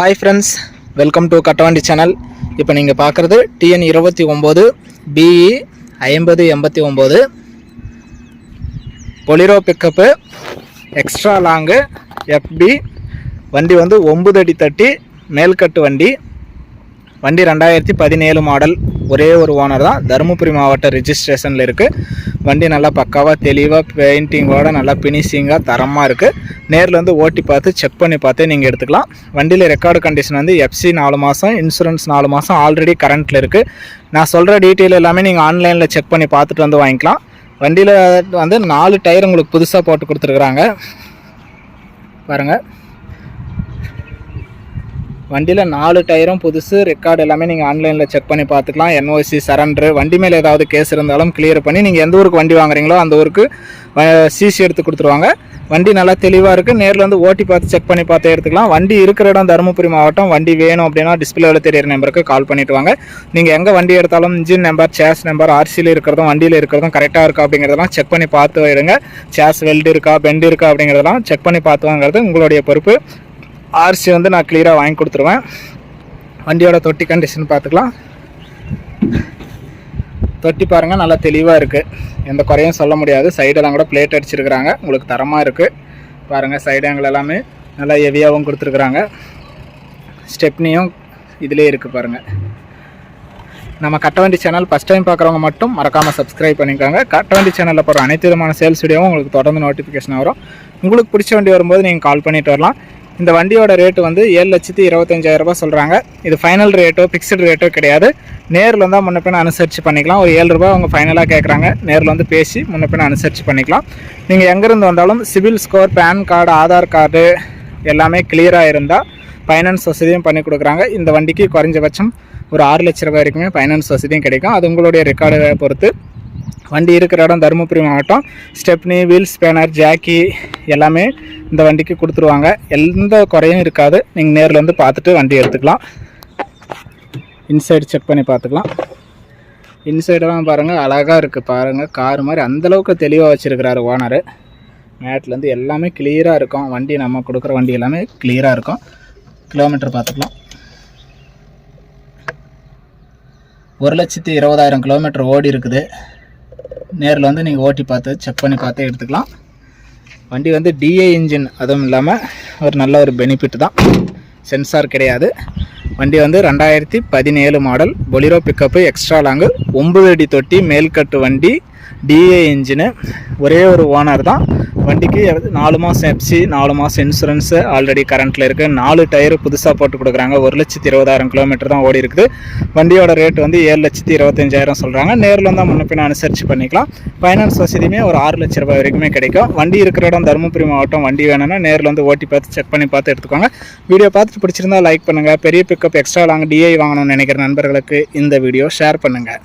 Hi friends welcome to Kattavandi channel இப்போ நீங்கள் பார்க்குறது டிஎன் இருபத்தி ஒம்பது பிஇ ஐம்பது எண்பத்தி ஒம்பது. Bolero pickup extra long FB வண்டி வந்து ஒம்பது அடி தட்டி மேல்கட்டு வண்டி. வண்டி ரெண்டாயிரத்தி பதினேழு மாடல் ஒரே ஒரு ஓனர் தான். தருமபுரி மாவட்ட ரிஜிஸ்ட்ரேஷனில் இருக்குது வண்டி நல்லா பக்காவாக தெளிவாக பெயிண்டிங்கோட நல்லா ஃபினிஷிங்காக தரமாக இருக்குது நேரில் வந்து ஓட்டி பார்த்து செக் பண்ணி பார்த்தே நீங்கள் எடுத்துக்கலாம். வண்டியில் ரெக்கார்டு கண்டிஷன் வந்து எஃப்சி நாலு மாதம் இன்சூரன்ஸ் நாலு மாதம் ஆல்ரெடி கரண்ட்டில் இருக்குது நான் சொல்கிற டீட்டெயில் எல்லாமே நீங்கள் ஆன்லைனில் செக் பண்ணி பார்த்துட்டு வந்து வாங்கிக்கலாம். வண்டியில் வந்து நாலு டயர் உங்களுக்கு புதுசாக போட்டு கொடுத்துருக்குறாங்க. பாருங்கள் வண்டியில் நாலு டயரும் புதுசு ரெக்கார்டு எல்லாமே நீங்கள் ஆன்லைனில் செக் பண்ணி பார்த்துக்கலாம். என்ஓசி சரண்டரு வண்டி மேலே ஏதாவது கேஸ் இருந்தாலும் கிளியர் பண்ணி நீங்கள் எந்த ஊருக்கு வண்டி வாங்குறீங்களோ அந்த ஊருக்கு சிசி எடுத்து கொடுத்துருவாங்க. வண்டி நல்லா தெளிவாக இருக்குது நேரில் வந்து ஓட்டி பார்த்து செக் பண்ணி பார்த்து எடுத்துக்கலாம். வண்டி இருக்கிற இடம் தருமபுரி மாவட்டம். வண்டி வேணும் அப்படின்னா டிஸ்பிளேவில் தெரியிற நம்பருக்கு கால் பண்ணிட்டு வாங்க. நீங்கள் எங்கே வண்டி எடுத்தாலும் இன்ஜின் நம்பர் சேஸ் நம்பர் ஆர்சியில் இருக்கிறதும் வண்டியில் இருக்கிறதும் கரெக்டாக இருக்கா அப்படிங்கிறதெல்லாம் செக் பண்ணி பார்த்து எடுங்க சேஸ் வெல்டு இருக்கா பெண்டு இருக்கா அப்படிங்கிறதெல்லாம் செக் பண்ணி பார்த்து வாங்குறது உங்களுடைய பொறுப்பு. ஆர்சி வந்து நான் கிளியராக வாங்கி கொடுத்துருவேன். வண்டியோட தொட்டி கண்டிஷன் பார்த்துக்கலாம். தொட்டி பாருங்கள் நல்லா தெளிவாக இருக்குது எந்த குறையும் சொல்ல முடியாது. சைடெல்லாம் கூட பிளேட் அடிச்சிருக்கிறாங்க. உங்களுக்கு தரமாக இருக்குது பாருங்கள் சைடு ஆங்கிள் எல்லாமே நல்லா ஹெவியாகவும் கொடுத்துருக்குறாங்க. ஸ்டெப்னியும் இதிலே இருக்குது பாருங்கள் நம்ம கட்டவண்டி சேனல் ஃபஸ்ட் டைம் பார்க்குறவங்க மட்டும் மறக்காமல் சப்ஸ்கிரைப் பண்ணிக்கோங்க. கட்டவண்டி சேனலில் போகிற அனைத்து விதமான சேல்ஸ் வீடியோவும் உங்களுக்கு தொடர்ந்து நோட்டிஃபிகேஷன் வரும். உங்களுக்கு பிடிச்ச வண்டி வரும்போது நீங்கள் கால் பண்ணிட்டு வரலாம். இந்த வண்டியோட ரேட்டு வந்து ஏழு லட்சத்தி இருபத்தஞ்சாயிரம் ரூபாய் சொல்கிறாங்க இது ஃபைனல் ரேட்டோ ஃபிக்ஸ்டு ரேட்டோ கிடையாது. நேரில் வந்தால் முன்ன அனுசரித்து பண்ணிக்கலாம். ஒரு ஏழு ரூபாய் அவங்க ஃபைனலாக கேட்குறாங்க நேரில் வந்து பேசி முன்ன அனுசரித்து பண்ணிக்கலாம். நீங்கள் எங்கேருந்து வந்தாலும் CIBIL score PAN card Aadhaar card எல்லாமே கிளியராக இருந்தால் ஃபைனான்ஸ் வசதியும் பண்ணி கொடுக்குறாங்க. இந்த வண்டிக்கு குறைஞ்சபட்சம் ஒரு ஆறு லட்ச ரூபாய் வரைக்குமே ஃபைனான்ஸ் வசதியும் கிடைக்கும். அது உங்களுடைய ரெக்கார்டை பொறுத்து. வண்டி இருக்கிற இடம் தருமபுரி மாவட்டம். ஸ்டெப்னி வீல் ஸ்பேனர் ஜாக்கி எல்லாமே இந்த வண்டிக்கு கொடுத்துருவாங்க. எந்த குறையும் இருக்காது. நீங்கள் நேரில் வந்து பார்த்துட்டு வண்டி எடுத்துக்கலாம். இன்சைடு செக் பண்ணி பார்த்துக்கலாம். இன்சைடெல்லாம் பாருங்கள் அழகாக இருக்குது பாருங்கள் கார் மாதிரி அந்தளவுக்கு தெளிவாக வச்சுருக்கிறாரு ஓனரு மேட்லேருந்து எல்லாமே கிளியராக இருக்கும். வண்டி நம்ம கொடுக்குற வண்டி எல்லாமே கிளியராக இருக்கும். கிலோமீட்டர் பார்த்துக்கலாம். ஒரு லட்சத்தி இருபதாயிரம் கிலோமீட்டர் ஓடி இருக்குது. நேரில் வந்து நீங்கள் ஓட்டி பார்த்து செக் பண்ணி பார்த்து எடுத்துக்கலாம். வண்டி வந்து டிஏ இன்ஜின் அதுவும் இல்லாமல் ஒரு நல்ல ஒரு பெனிஃபிட் தான். சென்சார் கிடையாது. வண்டி வந்து ரெண்டாயிரத்தி பதினேழு model Bolero pickup extra long ஒம்பது அடி தொட்டி மேல்கட்டு வண்டி டிஏ இன்ஜினு ஒரே ஒரு ஓனர் தான். வண்டிக்கு நாலு மாதம் எஃப்சி நாலு மாதம் இன்சூரன்ஸு ஆல்ரெடி கரண்ட்டில் இருக்குது நாலு டயரு புதுசாக போட்டு கொடுக்குறாங்க. ஒரு லட்சத்தி இருபதாயிரம் கிலோமீட்டர் தான் ஓடி இருக்குது. வண்டியோட ரேட் வந்து ஏழு லட்சத்தி இருபத்தஞ்சாயிரம் சொல்கிறாங்க நேரில் வந்தால் முன்ன பின்ன அனுசரித்து பண்ணிக்கலாம். ஃபைனான்ஸ் வசதியுமே ஒரு ஆறு லட்ச ரூபாய் வரைக்குமே கிடைக்கும். வண்டி இருக்கிற இடம் தருமபுரி மாவட்டம். வண்டி வேணும்னா நேரில் வந்து ஓட்டி பார்த்து செக் பண்ணி பார்த்து எடுத்துக்கோங்க. வீடியோ பார்த்துட்டு பிடிச்சிருந்தா லைக் பண்ணுங்கள் பெரிய பிக்கப் எக்ஸ்ட்ரா லாங் டிஐ வாங்கணும்னு நினைக்கிற நண்பர்களுக்கு இந்த வீடியோ ஷேர் பண்ணுங்கள்